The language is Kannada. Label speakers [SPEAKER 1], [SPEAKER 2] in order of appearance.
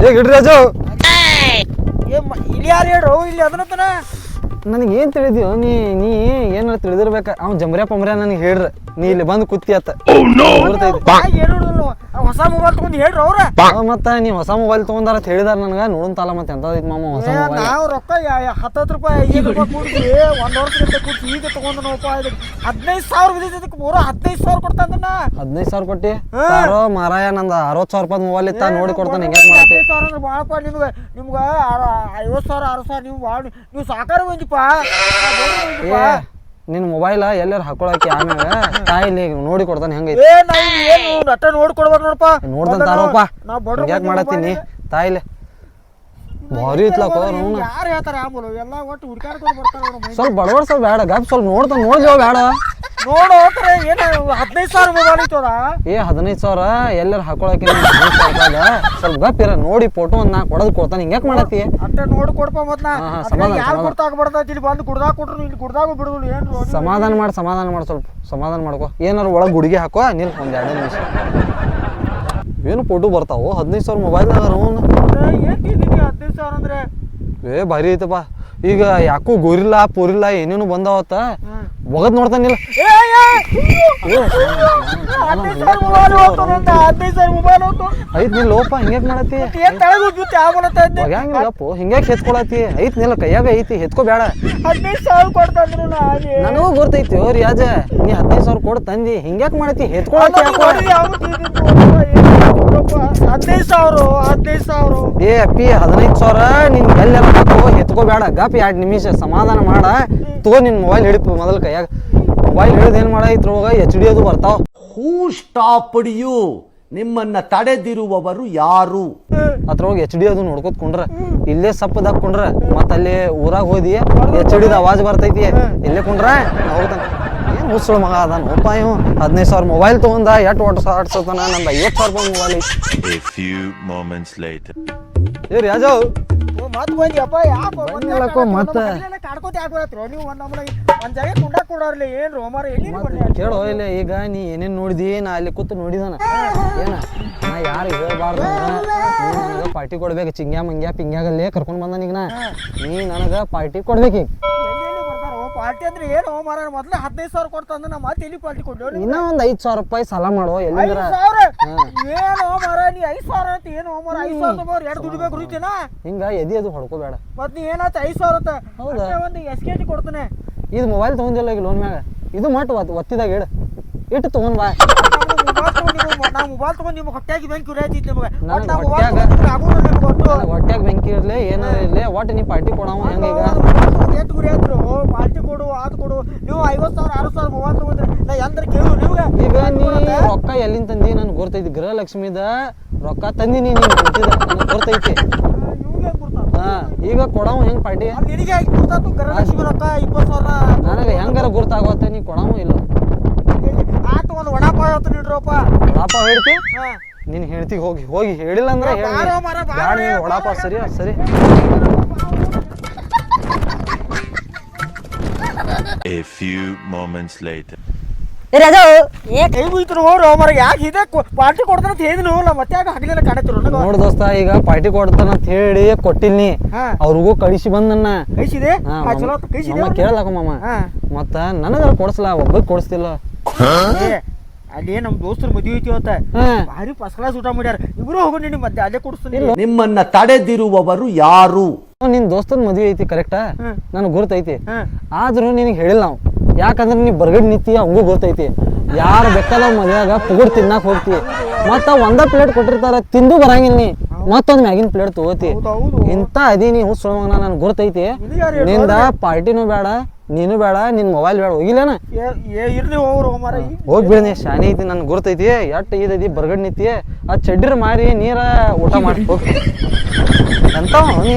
[SPEAKER 1] ಏ ಗಿಡ ರಾಜು
[SPEAKER 2] ಏ ಇಲ್ಲಿ ಯಾರು ಹೇಳ್ರು ಇಲ್ಲಿ ಅದನ್ನತನ
[SPEAKER 1] ನನಗೆ ಏನ್ ತಿಳಿದ್ಯೋ? ನೀ ನೀ ಏನಾರ ತಿಳಿದಿರ್ಬೇಕ? ಅವ್ನು ಜಮ್ರ್ಯಾ ಪಮ್ರ್ಯಾ ನನಗೆ ಹೇಳ್ರ. ನೀ ಇಲ್ಲಿ ಬಂದು ಕುತ್ತಿ
[SPEAKER 2] ಏನು ಹೊಸ ಮೊಬೈಲ್ ತಗೊಂಡ್ ಹೇಳ್ರಿ ಅವ್ರ.
[SPEAKER 1] ಅವ ಮತ್ತ ನೀ ಹೊಸ ಮೊಬೈಲ್ ತಗೊಂಡಾರ ಅಂತ ಹೇಳಿದಾರ ನನಗ ನೋಡನ್ ಮತ್ತೆ ಎಂತ ಇದ್ ಮಾಮ ಹೊಸ ಮೊಬೈಲ್
[SPEAKER 2] ನಾವು ರೊಕ್ಕ ಹತ್ತತ್ತು ರೂಪಾಯಿ ಐದು ರೂಪಾಯಿ ಕೊಡ್ತೀವಿ. ಒಂದ್ ವರ್ಷದಿಂದ ಈಗ ತಗೊಂಡ ನೋಡಪ್ಪ ಇದಕ್ಕೆ ಹದಿನೈದು ಸಾವಿರ ಬಿದ್ದೈತಿ ಮೂರ ಹದಿನೈದು ಸಾವಿರ ಕೊಡ್ತಾನ
[SPEAKER 1] ಹದಿನೈದು ಸಾವಿರ ಕೊಟ್ಟಿ? ಯಾರೋ ಮಾರಾಯ ನಂದ ಅರವತ್ತು ಸಾವಿರ ರೂಪಾಯಿ ಮೊಬೈಲ್ ಇತ್ತ ನೋಡಿ ಕೊಡ್ತಾನೆ ಹೆಂಗೆ ಮಾಡ್ತಿ.
[SPEAKER 2] ಹದಿನೈದು ಸಾವಿರ ಅಂದ್ರೆ ಭಾಳಪ್ಪ ನಿಮ್ಗೆ. ನಿಮ್ಗೆ ಐವತ್ತು ಸಾವಿರ ಅರವತ್ತು ಸಾವಿರ ನೀವು ಭಾಳ ನೀವು ಸಾಕಾರ ಬಂದಿಪ್ಪ
[SPEAKER 1] ಏ ನಿನ್ ಮೊಬೈಲ್ ಎಲ್ಲಾರು ಹಾಕೊಳಕ್ಕೆ ಆಮೇಲೆ ತಾಯಿಲಿ ನೋಡಿ ಕೊಡ್ತಾನೆ ಹೆಂಗೈತಿ.
[SPEAKER 2] ಏ ನಾ ಇಲ್ಲಿ ಏನು ನಟ ನೋಡ್ಕೊಡ್ಬೇಕು ನೋಡಪ್ಪ.
[SPEAKER 1] ನೋಡ್ದಂತ ತಾರಪ್ಪ.
[SPEAKER 2] ನಾ ಬಡ್ರ
[SPEAKER 1] ಯಾಕೆ ಮಾಡತ್ತೀನಿ ತಾಯಿಲೆ. ಭಾರಿ ಇತ್ಲಕ್ಕ ಅವ್ನು.
[SPEAKER 2] ಯಾರು ಹೇಳ್ತಾರೆ ಆಂಬುಲು ಎಲ್ಲ ಒಟ್ಟು ಹುಡ್ಕಾಡ್ಕೊಂಡು ಬರ್ತಾರೆ
[SPEAKER 1] ಸ್ವಲ್ಪ ಬಡವರ್ ಸ್ವಲ್ಪ ಬೇಡ. ಗಪ್ ಸ್ವಲ್ಪ ನೋಡ್ತಾನೆ ನೋಡ್ದೇವ ಬೇಡ.
[SPEAKER 2] ನೋಡು ಏನು? ಹದಿನೈದು ಸಾವಿರ ಮೊಬೈಲ್ ಐತದ
[SPEAKER 1] ಏ ಹದಿನೈದು ಸಾವಿರ ಎಲ್ಲರ ಹಾಕೊಳಕ್ಕೆ ಸ್ವಲ್ಪ ಗಪ್ ಇರ ನೋಡಿ ಫೋಟೋ ಒಂದ್ ನಾ ಕೊಡೋದು ಕೊಡ್ತಾನೆ. ಹಿಂಗ್ಯಾಕ್ ಮಾಡತ್ತಿ?
[SPEAKER 2] ಅಷ್ಟೇ ನೋಡಿ ಕೊಡಪ್ಪ ಮತ್ ನಾ.
[SPEAKER 1] ಹಾ, ಸಮಾಧಾನ,
[SPEAKER 2] ಯಾರು
[SPEAKER 1] ಸಮಾಧಾನ.
[SPEAKER 2] ಕೊಡ್ತಾಕ ಬರ್ತೈತಿ ಇಲ್ಲಿ ಬಂದು ಕುಡ್ದಾಗ ಕೊಟ್ರು ಇಲ್ಲಿ ಕುಡ್ದಾಗ ಬಿಡುದಿಲ್ಲ ಏನು
[SPEAKER 1] ಸಮಾಧಾನ ಮಾಡಿ ಸಮಾಧಾನ ಮಾಡಿ ಸ್ವಲ್ಪ. ಸಮಾಧಾನ ಮಾಡ್ಕೋ. ಏನಾರು ಒಳಗೆ ಗುಡಿಗೆ ಹಾಕೋ ನಿಲ್ ಒಂದ್ ಎರಡು ನಿಮಿಷ. ಏನು ಫೋಟೋ ಬರ್ತಾವು? ಹದಿನೈದು ಸಾವಿರ ಮೊಬೈಲ್
[SPEAKER 2] ಏನು ತಿಂದಿನಿ ಹದಿನೈದು ಸಾವಿರ ಅಂದ್ರೆ?
[SPEAKER 1] ಏ ಭಾರಿ ಐತಪ್ಪ. ಈಗ ಯಾಕೋ ಗೋರಿಲ್ಲ ಪೋರಿಲ್ಲ ಏನೇನು ಬಂದಾವತ್ತ ಒಗದ್ ನೋಡ್ತಾನಿಲ್ಲ ಐತ್ ನಿಲ್ ಲೋಪ ಹಿಂಗ್ಯಾಕ್
[SPEAKER 2] ಮಾಡತಿ
[SPEAKER 1] ಒಗ್ಯಾಂಗಿಲ್ಲಪ್ಪು ಹಿಂಗ್ಯಾಕ್ ಹೆತ್ಕೊಳತಿ ಐತ್ ನಿಲ್ಲ ಕೈಯಾಗ ಐತಿ ಹೆತ್ಕೋ ಬೇಡ
[SPEAKER 2] ಹದಿನೈದು ಸಾವಿರ ಕೊಡ್ತಂದ್ರು ನಾನೇ
[SPEAKER 1] ನನಗೂ ಗೊತ್ತೈತಿ ಓ ರಿಯಾಜ ನೀ ಹದಿನೈದು ಸಾವಿರ ಕೊಡ್ ತಂದಿ ಹಿಂಗ್ಯಾಕ್ ಮಾಡತಿ ಹೆತ್ಕೊಳತಿ
[SPEAKER 2] ಹದಿನೈದು ಸಾವಿರ ಹದಿನೈದು ಸಾವಿರ.
[SPEAKER 1] ಏ ಅಪ್ಪಿ ಹದಿನೈದು ಸಾವಿರ ನಿನ್ ಎಲ್ಲೆಲ್ಲ ಹಾಕೋ ಗಪ್ಪಿ ಗಪ್ ಎರಡು ನಿಮಿಷ ಸಮಾಧಾನ ಮಾಡ. ತಗೋ ನಿನ್ ಮೊಬೈಲ್ ಹಿಡಿಪು ಮೊದಲ ಕೈಯಾಗ. ಮೊಬೈಲ್ ಹಿಡಿದು ಏನ್ ಮಾಡ ಇದ್ರೊಳಗ? ಎಚ್ ಡಿ ಅದು ಬರ್ತಾವ.
[SPEAKER 3] ಹೂ ಸ್ಟಾಪ್ಡ್ ಯು ನಿಮ್ಮನ್ನ ತಡೆದಿರುವವರು ಯಾರು?
[SPEAKER 1] ಅದ್ರೊಳಗೆ ಎಚ್ ಡಿ ಅದು ನೋಡ್ಕೋತ್ ಕುಂಡ್ರ. ಇಲ್ಲೇ ಸಪ್ಪದ ಕುಂಡ್ರ. ಮತ್ತಲ್ಲಿ ಊರಾಗ ಹೋದಿ. ಎಚ್ ಡಿದ ಆವಾಜ್ ಬರ್ತೈತಿ. ಇಲ್ಲೇ ಕುಂಡ್ರ. ಹೋಗ್ತಾನ. ಮುಸ್ಳು ಮಗ ಅದಾನ ಒಪ್ಪ ಇವ್ ಹದಿನೈದು ಸಾವಿರ ಮೊಬೈಲ್ ತಗೊಂಡ ಎಷ್ಟು ಒಟ್ಟು ಆಡ್ಸತಾನ ನಂದು? ಐವತ್ತು ಸಾವಿರ ರೂಪಾಯಿ ಮೊಬೈಲ್ ಐತಿ.
[SPEAKER 4] A few moments later.
[SPEAKER 1] ಏ ರಾಜವ್
[SPEAKER 2] ಮತ್ ಬಂದ್ಯಪ್ಪ ಯಾಕ
[SPEAKER 1] ಹೇಳಕೋ ಮತ್ತ.
[SPEAKER 2] ಕಾಡ್ಕೋತ ಯಾಕೆ ಬರತ್ರೋ? ನೀವು ಒಂದ್ ನಮ್ಮನ ಒಂದ್ ಜಾಗ ಕುಂಡಾಕ್ ಕೊಡೋರ್ಲಿ. ಏನ್ ರೋಮಾರ ಎಲ್ಲಿ
[SPEAKER 1] ಕೇಳೋ ಇಲ್ಲ ಈಗ ನೀ ಏನೇನ್ ನೋಡಿದಿ? ನಾ ಅಲ್ಲಿ ಕೂತು ನೋಡಿದಾನ. ಏನ? ನಾ ಯಾರು ಹೇಳ್ಬಾರ್ದು? ಪಾರ್ಟಿ ಕೊಡ್ಬೇಕು. ಚಿಂಗ್ಯಾ ಮಂಗ್ಯಾ ಪಿಂಗ್ಯಾಗಲ್ಲೇ ಕರ್ಕೊಂಡ್ ಬಂದ ಈಗ ನಾ. ನೀ ನನಗ ಪಾರ್ಟಿ ಕೊಡ್ಬೇಕು ಈಗ
[SPEAKER 2] ಪಾರ್ಟಿ ಅಂದ್ರೆ ಏನು ಮಾರ ಮೊದ್ಲು ಹದಿನೈದು ಸಾವಿರ ಕೊಡ್ತಂದ್ರೆ ನಮ್ಮ ಮತ್ತೆ ಎಲ್ಲಿ ಪಾರ್ಟಿ ಕೊಡ್ಲಿ
[SPEAKER 1] ಇನ್ನ ಒಂದ್ ಐದ್ ಸಾವಿರ ರೂಪಾಯಿ ಸಾಲ ಮಾಡೋ
[SPEAKER 2] ಐದು
[SPEAKER 1] ಎಲ್ಲಿಂದ್ರ
[SPEAKER 2] ಸಾವಿರ ಏನು ಮಾರ ನೀ ಐದು ಸಾವಿರ ಅಂತ ಏನು ಮಾರ ಐದು ಸಾವಿರ ತಗೋರ್ ಎರಡು ದುಡಿಬೇಕು ರುಚಿನ?
[SPEAKER 1] ಹಿಂಗ ಎದಿ ಅದು ಹೊಡ್ಕೋಬೇಡ.
[SPEAKER 2] ಮತ್ ನೀ ಏನಾಯ್ತು ಐದ್ ಸಾವಿರ ಅಂತ?
[SPEAKER 1] ಹೌದಾ?
[SPEAKER 2] ಅಷ್ಟೇ ಒಂದು ಎಸ್ ಕೆ ಜಿ ಕೊಡ್ತಾನೆ.
[SPEAKER 1] ಇದು ಮೊಬೈಲ್ ತಗೊಂಡಿಲ್ಲ ಈಗ ಲೋನ್ ಮ್ಯಾಗ? ಇದು ಮಟ್ ಒತ್ ಒತ್ತಿದಾಗ ಇಡ. ಇಟ್ಟು ತಗೊಂಡ್ ಬಾ.
[SPEAKER 2] ಮೊಬೈಲ್ ನಾ ಮೊಬೈಲ್ ತಗೊಂಡು ನಿಮ್ಗೆ ಹೊಟ್ಟೆಗೆ ಬೆಂಕಿ ಉರಿಯಾತಿತ್ತು ನಿಮಗೆ.
[SPEAKER 1] ನನಗ್
[SPEAKER 2] ಒಟ್ಟು ನಾ ಮೊಬೈಲ್
[SPEAKER 1] ಹೊಟ್ಯಾಗ- ನನಗ್ ಬೆಂಕಿ ಇರ್ಲಿ ಏನಾರ ಇರ್ಲಿ ಒಟ್ಟು ನೀ ಪಾರ್ಟಿ ಕೊಡವ ಹೆಂಗ ಈಗ?
[SPEAKER 2] ಎಷ್ಟು ಗುರಿ ಆದ್ರು ಪಾರ್ಟಿ ಕೊಡು ಅದು ಕೊಡು. ನೀವು ಐವತ್ತು ಸಾವಿರ ಆರು ಸಾವಿರ ಮೊಬೈಲ್ ತಗೊಂಡ್ರಿ ನಾ ಎಂದ್ರೆ ಕೇಳು ನಿಮ್ಗೆ.
[SPEAKER 1] ಈಗ ನೀ ರೊಕ್ಕ ಎಲ್ಲಿಂದ ತಂದಿ? ನನ್ಗೆ ಗೊತ್ತೈತಿ. ಗೃಹಲಕ್ಷ್ಮಿದ ರೊಕ್ಕ ತಂದಿನಿ ನೀನು ಗೊತ್ತೈತಿ. ಹಾ ಈಗ ಕೊಡವ ಹೆಂಗ್
[SPEAKER 2] ಅಲ್ಲಿ ನಿನಗೆ ಆಗಿ ಕೊಡ್ತಾತು ಗರಲಕ್ಷ್ಮಿ ರೊಕ್ಕ ಇಪ್ಪತ್ತು ಸಾವಿರ
[SPEAKER 1] ನನಗೆ ಹೆಂಗಾರ ಗುರ್ತಾಗುತ್ತೆ ನೀ ಕೊಡವ ಇಲ್ಲ.
[SPEAKER 2] ಆತು ಒಂದು ವಡಾಪಾವ್ ಹೇಳ್ತು ಇಡ್ರಪ್ಪ
[SPEAKER 1] ವಡಾಪ ಹೇಳ್ತಿ? ನೀನ್ ಹೇಳ್ತಿ ಹೋಗಿ ಹೋಗಿ ಹೇಳಿಲ್ಲ ಅಂದ್ರೆ ಹೇಳಿ ಸರಿ ಸರಿ.
[SPEAKER 4] A few moments later.
[SPEAKER 5] Raju!
[SPEAKER 2] ಏ ಕೈ ಮುಗಿದ್ರು ಹೋಗ್ರಿ ಮರ ಯಾಕೆ ಇದೆ ಪಾರ್ಟಿ ಕೊಡ್ತಾನ ಅಂತ ಹೇಳಿದ್ನು ಇಲ್ಲ ಮತ್ತೆ ಯಾಕೆ ಹಗಲಿಲ್ಲ ಕಾಡತ್ತಿರು
[SPEAKER 1] ನೋಡು ದೋಸ್ತ ಈಗ ಪಾರ್ಟಿ ಕೊಡ್ತಾನ ಅಂತ ಹೇಳಿ ಕೊಟ್ಟಿಲ್ನಿ. ಅವ್ರಿಗೂ ಕಳಿಸಿ ಬಂದನ್ನ.
[SPEAKER 2] ಕಳಿಸಿದೆ? ಚಲೋ ಕೈಸಿದೆ
[SPEAKER 1] ಮಾಮ? ಕೇಳಲಾಕ. ಮತ್ತ ನನಗ ಕೊಡ್ಸಲ್ಲ ಒಬ್ಬ ಕೊಡಿಸ್ತಿಲ್ಲ.
[SPEAKER 2] ಅಲ್ಲಿ ನಮ್ ದೋಸ್ತರ ಮದುವೆ ಐತಿ ಅವತ್ತ
[SPEAKER 1] ಹಾ.
[SPEAKER 2] ಭಾರಿ ಫಸ್ಟ್ ಕ್ಲಾಸ್ ಊಟ ಮಾಡ್ಯಾರ. ಇಬ್ರು ಹೋಗೋಣ ನಿಮ್ಮ ಮತ್ತೆ ಅಲ್ಲೇ ಕೊಡಿಸ್ತೀನಿ.
[SPEAKER 3] ನಿಮ್ಮನ್ನ ತಡೆದಿರುವವರು ಯಾರು?
[SPEAKER 1] ನಿನ್ ದೋಸ್ತನ್ ಮದುವೆ ಐತಿ ಕರೆಕ್ಟಾ
[SPEAKER 2] ನನ್
[SPEAKER 1] ನನಗೆ ಗುರ್ತೈತಿ. ಆದ್ರೂ ನಿನಗೆ ಹೇಳಿಲ್ಲ ನಾವು. ಯಾಕಂದ್ರೆ ನೀ ಬರ್ಗಡ್ ನಿಂತಿ ಹಂಗೂ ಗೊತ್ತೈತಿ. ಯಾರು ಬೇಕಾದ ಮನೆಯಾಗ ಪುಗುಡ್ ತಿನ್ನಾಕ್ ಹೋಗ್ತಿ. ಮತ್ತ ಒಂದ ಪ್ಲೇಟ್ ಕೊಟ್ಟಿರ್ತಾರ ತಿಂದು ಬರಂಗಿಲ್ಲ ನೀ. ಮತ್ತೊಂದ್ ಮ್ಯಾಗಿನ ಪ್ಲೇಟ್ ತಗೋತಿ. ಇಂತ ಅದೀನಿ ಹುಸ್ ನನ್ ಗುರ್ತೈತಿ? ನಿಂದ ಪಾರ್ಟಿನೂ ಬೇಡ. ನೀನು ಬೇಡ ನಿನ್ನ ಮೊಬೈಲ್ ಬೇಡ ಹೋಗಿಲ್ಲೇನ?
[SPEAKER 2] ಏ ಇರ್ಲಿ ಹೋಗ್ರು ಮರ
[SPEAKER 1] ಹೋಗ್ಬಿಡ ನೀ ಶಾನೆ ಐತಿ ನನ್ ಗುರ್ತೈತಿ. ಎಟ್ ಇದೈತಿ ಬರ್ಗಡ್ ನಿತಿ ಆ ಚಡ್ಡಿರ್ ಮಾರಿ ನೀರ ಊಟ ಮಾಡಿ ಹೋಗಿ. ಎಂತ ನೀ?